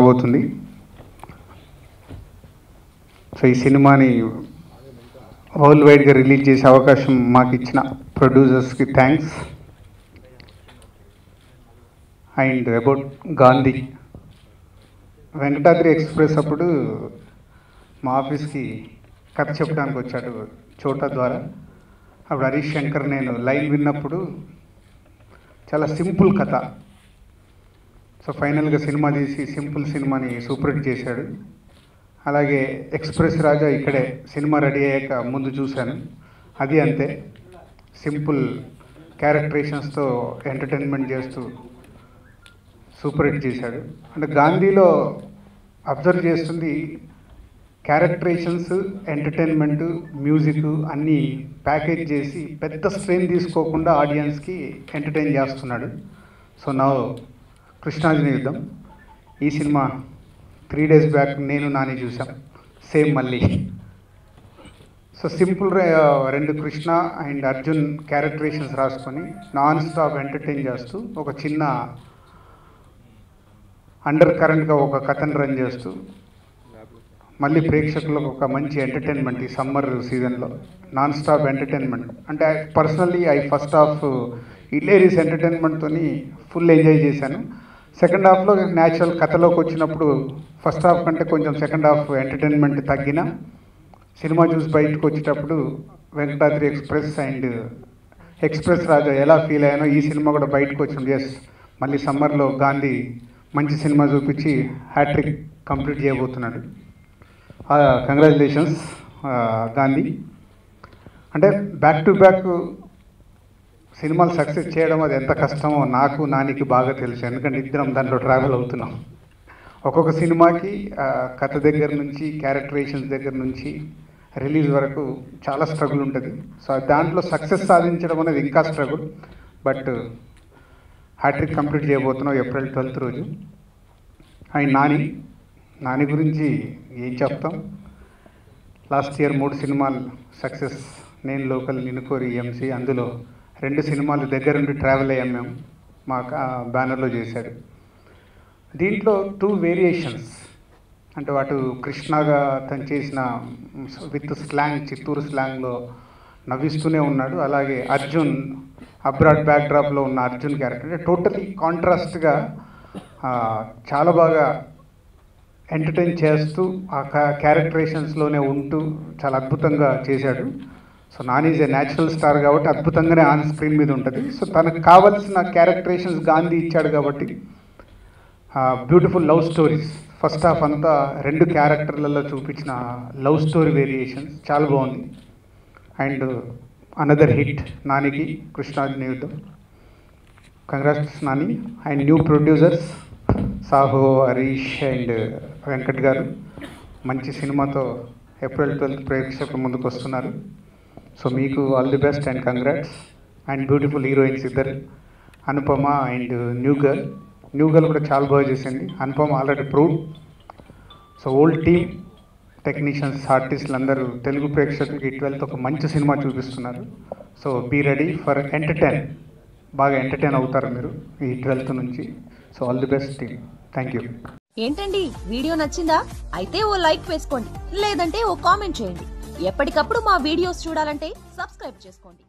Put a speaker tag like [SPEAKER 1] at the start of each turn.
[SPEAKER 1] పోతుంది సో ఈ సినిమాని వరల్డ్ వైడ్గా రిలీజ్ చేసే అవకాశం మాకు ఇచ్చిన ప్రొడ్యూసర్స్కి thanks. And about Gandhi. Venkatadri express అప్పుడు మా ఆఫీస్కి కథ చెప్పడానికి వచ్చాడు చోట ద్వారా. అప్పుడు హరీష్ శంకర్ నేను లైన్ విన్నప్పుడు చాలా సింపుల్ కథ. సో ఫైనల్గా సినిమా తీసి సింపుల్ సినిమాని సూపర్ హిట్ చేశాడు. అలాగే ఎక్స్ప్రెస్ రాజా ఇక్కడే సినిమా రెడీ అయ్యాక ముందు చూశాను. అది అంతే. సింపుల్ క్యారెక్టరేషన్స్తో ఎంటర్టైన్మెంట్ చేస్తూ సూపర్ హిట్ చేశాడు. అంటే గాంధీలో అబ్జర్వ్ చేస్తుంది క్యారెక్టరేషన్స్ ఎంటర్టైన్మెంట్ మ్యూజిక్ అన్నీ ప్యాకేజ్ చేసి పెద్ద స్ట్రెయిన్ తీసుకోకుండా ఆడియన్స్కి ఎంటర్టైన్ చేస్తున్నాడు. సో నా కృష్ణార్జున యుద్ధం. ఈ సినిమా త్రీ డేస్ బ్యాక్ నేను నాని చూసాం సేమ్ మళ్ళీ. సో సింపుల్ రెండు కృష్ణ అండ్ అర్జున్ క్యారెక్టరేషన్స్ రాసుకొని నాన్ స్టాప్ ఎంటర్టైన్ చేస్తూ ఒక చిన్న అండర్ కరెంట్గా ఒక కథను రన్ చేస్తూ మళ్ళీ ప్రేక్షకులకు ఒక మంచి ఎంటర్టైన్మెంట్ ఈ సమ్మర్ సీజన్లో నాన్ స్టాప్ ఎంటర్టైన్మెంట్ అంటే పర్సనల్లీ ఐ ఫస్ట్ హాఫ్ ఇల్లేరీస్ ఎంటర్టైన్మెంట్తో ఫుల్ ఎంజాయ్ చేశాను. సెకండ్ హాఫ్లో న్యాచురల్ కథలోకి వచ్చినప్పుడు ఫస్ట్ హాఫ్ కంటే కొంచెం సెకండ్ హాఫ్ ఎంటర్టైన్మెంట్ తగ్గిన. సినిమా చూసి బయటకు వచ్చేటప్పుడు Venkatadri express and express Raja ఎలా ఫీల్ అయ్యానో ఈ సినిమా కూడా బయటకు వచ్చింది ఎస్ మళ్ళీ సమ్మర్లో గాంధీ మంచి సినిమా చూపించి హ్యాట్రిక్ కంప్లీట్ చేయబోతున్నాడు. కంగ్రాచులేషన్స్ గాంధీ అంటే బ్యాక్ టు బ్యాక్ సినిమాలు సక్సెస్ చేయడం అది ఎంత కష్టమో నాకు నానికి బాగా తెలుసు. ఎందుకంటే ఇద్దరం దాంట్లో ట్రావెల్ అవుతున్నాం. ఒక్కొక్క సినిమాకి కథ దగ్గర నుంచి క్యారెక్టరేషన్స్ దగ్గర నుంచి రిలీజ్ వరకు చాలా స్ట్రగుల్ ఉంటుంది. సో దాంట్లో సక్సెస్ సాధించడం అనేది ఇంకా స్ట్రగుల్ బట్ హ్యాట్రిక్ కంప్లీట్ చేయబోతున్నాం ఏప్రిల్ ట్వెల్త్ రోజు. అండ్ నాని నాని గురించి ఏం చెప్తాం? లాస్ట్ ఇయర్ మూడు సినిమాలు సక్సెస్ నేను లోకల్ నినుకోరి ఎంసీ అందులో రెండు సినిమాలు దగ్గర నుండి ట్రావెల్ అయ్యాం మేము. మా బ్యానర్లో చేశాడు దీంట్లో టూ వేరియేషన్స్ అంటే వాటు కృష్ణగా తను చేసిన విత్ స్లాంగ్ చిత్తూరు స్లాంగ్లో నవ్విస్తూనే ఉన్నాడు. అలాగే అర్జున్ అబ్రాడ్ బ్యాక్డ్రాప్లో ఉన్న అర్జున్ క్యారెక్టర్ అంటే టోటలీ కాంట్రాస్ట్గా చాలా బాగా ఎంటర్టైన్ చేస్తూ ఆ క్యారెక్టరేషన్స్లోనే ఉంటూ చాలా అద్భుతంగా చేశాడు. So Nani is a natural star కాబట్టి అద్భుతంగానే ఆన్ స్క్రీన్ మీద ఉంటుంది. సో తనకు కావాల్సిన క్యారెక్టరేషన్స్ గాంధీ ఇచ్చాడు కాబట్టి beautiful love stories first half అంతా రెండు క్యారెక్టర్లలో చూపించిన లవ్ స్టోరీ వేరియేషన్స్ చాలా బాగుంది. అండ్ అనదర్ హిట్ నానికి Krishnarjuna Yuddham congrats Nani. And new producers Sahu Harish and Venkat garu మంచి సినిమాతో ఏప్రిల్ ట్వెల్త్ ప్రేక్షకుల ముందుకు వస్తున్నారు. సో మీకు all the best and congrats and beautiful heroines ఇద్దరు. Anupama and new girl. New girl కూడా చాలా బాగా చేసింది. Anupama already prove so old team technicians ఆర్టిస్టులు అందరూ తెలుగు ప్రేక్షకులకి ట్వెల్త్ ఒక మంచి సినిమా చూపిస్తున్నారు. So be ready for entertain బాగా ఎంటర్టైన్ అవుతారు మీరు ఈ ట్వెల్త్ నుంచి. So all the best team thank you
[SPEAKER 2] ఏంటండి? వీడియో నచ్చిందా? అయితే ఓ లైక్ వేసుకోండి. లేదంటే ఓ కామెంట్ చేయండి. ఎప్పటికప్పుడు మా వీడియోస్ చూడాలంటే సబ్స్క్రైబ్ చేసుకోండి.